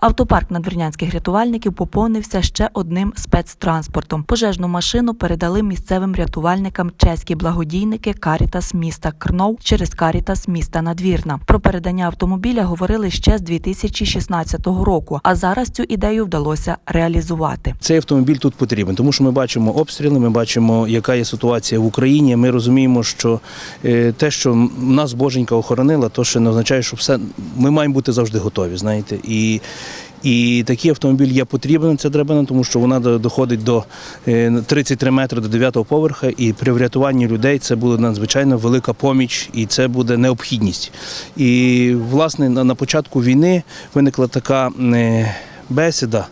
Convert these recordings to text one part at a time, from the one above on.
Автопарк надвірнянських рятувальників поповнився ще одним спецтранспортом. Пожежну машину передали місцевим рятувальникам чеські благодійники Карітас міста Крнов через Карітас міста Надвірна. Про передання автомобіля говорили ще з 2016 року, а зараз цю ідею вдалося реалізувати. Цей автомобіль тут потрібен, тому що ми бачимо обстріли, ми бачимо, яка є ситуація в Україні. Ми розуміємо, що е, те, що нас боженька охоронила, то ще не означає, що все ми маємо бути завжди готові. Знаєте, і. І такий автомобіль є потрібен, це драбина, тому що вона доходить до е, 33 метри до 9-го поверха, і при врятуванні людей це буде надзвичайно велика поміч, і це буде необхідність. І власне на, початку війни виникла така е, бесіда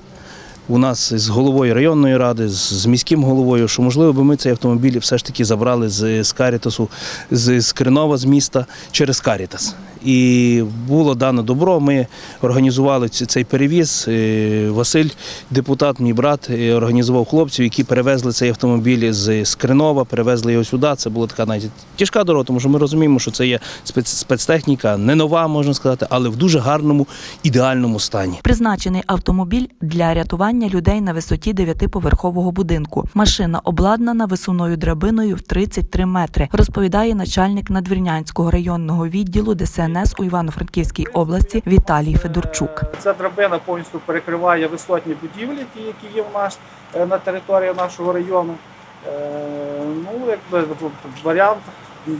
у нас з головою районної ради, з, міським головою, що можливо би ми цей автомобіль все ж таки забрали з, з Карітасу, з, з Кринова, з міста через Карітас. І було дано добро. Ми організували цей перевіз. Е, Василь, депутат, мій брат, е, організував хлопців, які перевезли цей автомобіль з, з Кринова, перевезли його сюди. Це була така навіть тяжка дорога, тому що ми розуміємо, що це є спец, спецтехніка, не нова, можна сказати, але в дуже гарному, ідеальному стані. Призначений автомобіль для рятування людей на висоті дев'ятиповерхового будинку. Машина обладнана висуною драбиною в 33 метри, розповідає начальник надвірнянського районного відділу ДСНС у Івано-Франківській області Віталій Федорчук. Ця драбина повністю перекриває висотні будівлі, ті, які є в нас е, на території нашого району. Е, Ну, якби варіант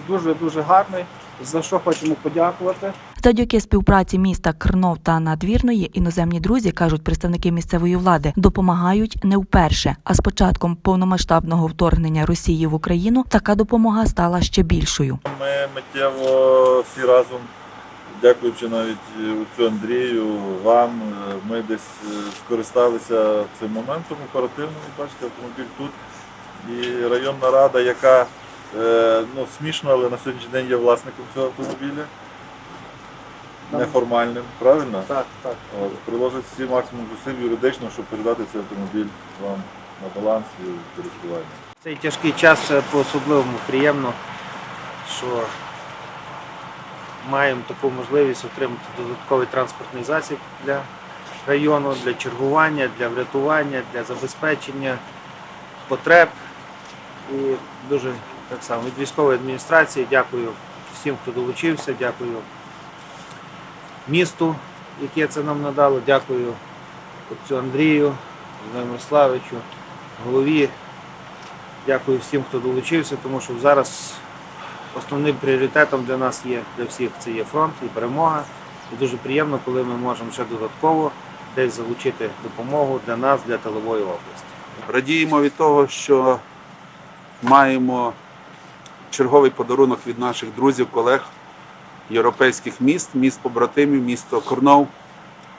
дуже дуже гарний. За що хочемо подякувати. Завдяки співпраці міста Крнов та Надвірної іноземні друзі кажуть представники місцевої влади допомагають не вперше. А з початком повномасштабного вторгнення Росії в Україну така допомога стала ще більшою. Ми миттєво всі разом, дякуючи навіть цю Андрію, вам, е, ми десь е, скористалися цим моментом оперативно. Бачите, автомобіль тут. І районна рада, яка е, ну, смішно, але на сьогоднішній день є власником цього автомобіля. Неформальним, правильно? Так, так. От, приложить всі максимум зусиль юридично, щоб передати цей автомобіль вам на баланс і в користування. Цей тяжкий час по-особливому приємно, що маємо таку можливість отримати додатковий транспортний засіб для району, для чергування, для врятування, для забезпечення потреб. І дуже так само від військової адміністрації дякую всім, хто долучився, дякую місту, яке це нам надало, дякую отцю Андрію, Мирославичу, голові Дякую всім, хто долучився, тому що зараз основним пріоритетом для нас є для всіх це є фронт і перемога. І дуже приємно, коли ми можемо ще додатково десь залучити допомогу для нас, для тилової області. Радіємо від того, що маємо черговий подарунок від наших друзів, колег європейських міст, міст побратимів, місто Корнов,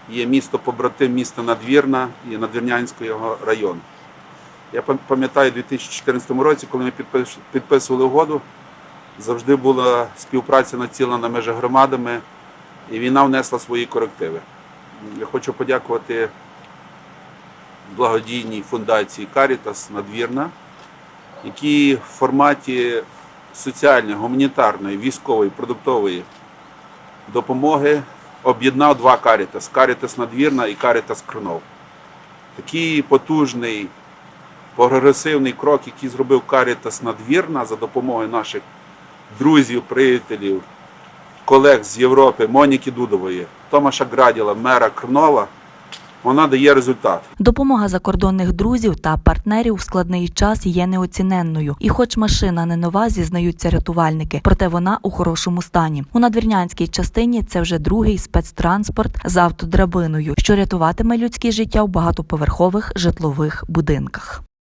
є місто побратим міста Надвірна і Надвірнянського району. Я пам'ятаю, у 2014 році, коли ми підписували угоду, завжди була співпраця націлена між громадами, і війна внесла свої корективи. Я хочу подякувати благодійній фундації Карітас Надвірна, які в форматі соціальної, гуманітарної, військової, продуктової допомоги об'єднав два Карітас Карітас Надвірна і Карітас Крнов. Такий потужний, прогресивний крок, який зробив Карітас Надвірна за допомогою наших друзів, приятелів, колег з Європи, Моніки Дудової, Томаша Граділа, мера Крнова, вона дає результат. Допомога закордонних друзів та партнерів у складний час є неоціненною. І, хоч машина не нова, зізнаються рятувальники, проте вона у хорошому стані. У надвірнянській частині це вже другий спецтранспорт з автодрабиною, що рятуватиме людське життя в багатоповерхових житлових будинках.